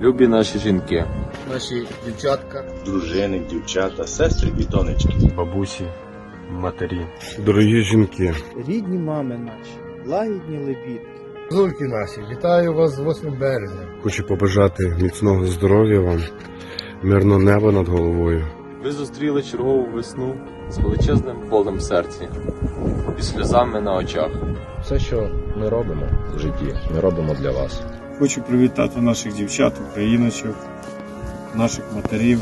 Любі наші жінки, наші дівчатка, дружини, дівчата, сестри і донечки. бабусі, матері. Дорогі жінки, рідні мами наші, лагідні лебідки. зульки наші, вітаю вас з 8 березня. хочу побажати міцного здоров'я вам, мирного неба над головою. Ви зустріли чергову весну з величезним болем в серці і сльозами на очах. Все, що ми робимо в житті, ми робимо для вас. Хочу привітати наших дівчат, україночок, наших матерів.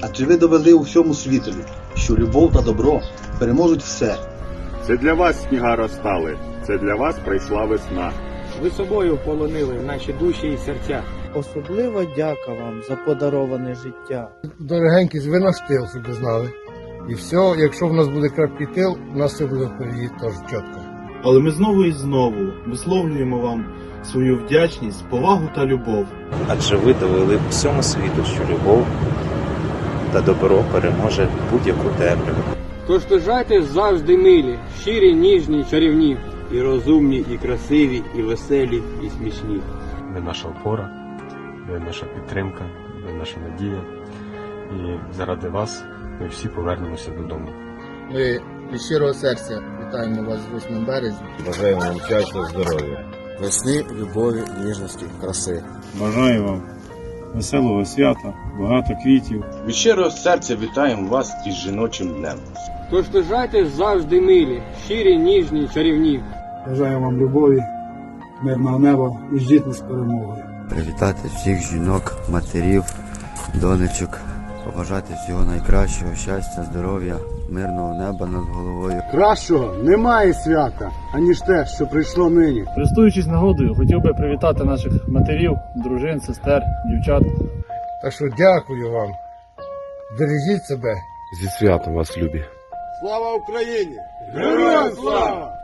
А чи ви довели у всьому світові, що любов та добро переможуть все? Це для вас сніга розстали, це для вас прийшла весна. Ви собою полонили наші душі і серця. Особлива дяка вам за подароване життя. Дорогенькі, ви наш тил, щоб ви знали. І все, якщо в нас буде крапкий тил, у нас все буде впереді теж чітко. Але ми знову і знову висловлюємо вам свою вдячність, повагу та любов. Адже ви довели всьому світу, що любов та добро переможе будь-яку темряву. Тож завжди милі, щирі, ніжні, чарівні. І розумні, і красиві, і веселі, і смішні. Ви наша опора, ви наша підтримка, ви наша надія. І заради вас ми всі повернемося додому. Ми від щирого серця вітаємо вас з 8 березня. Бажаємо вам щастя, здоров'я. Весни, любові, ніжності, краси. Бажаю вам веселого свята, багато квітів. Від щирого серця вітаємо вас із жіночим днем. Тож страждайте завжди милі, щирі, ніжні, чарівні. Бажаю вам любові, мирного неба і жити з перемогою. Привітати всіх жінок, матерів, донечок, побажати всього найкращого, щастя, здоров'я, мирного неба над головою. Кращого немає свята, аніж те, що прийшло нині. Користуючись нагодою, хотів би привітати наших матерів, дружин, сестер, дівчат. Так що дякую вам. Бережіть себе. Зі святом вас, любі! Слава Україні! Героям слава!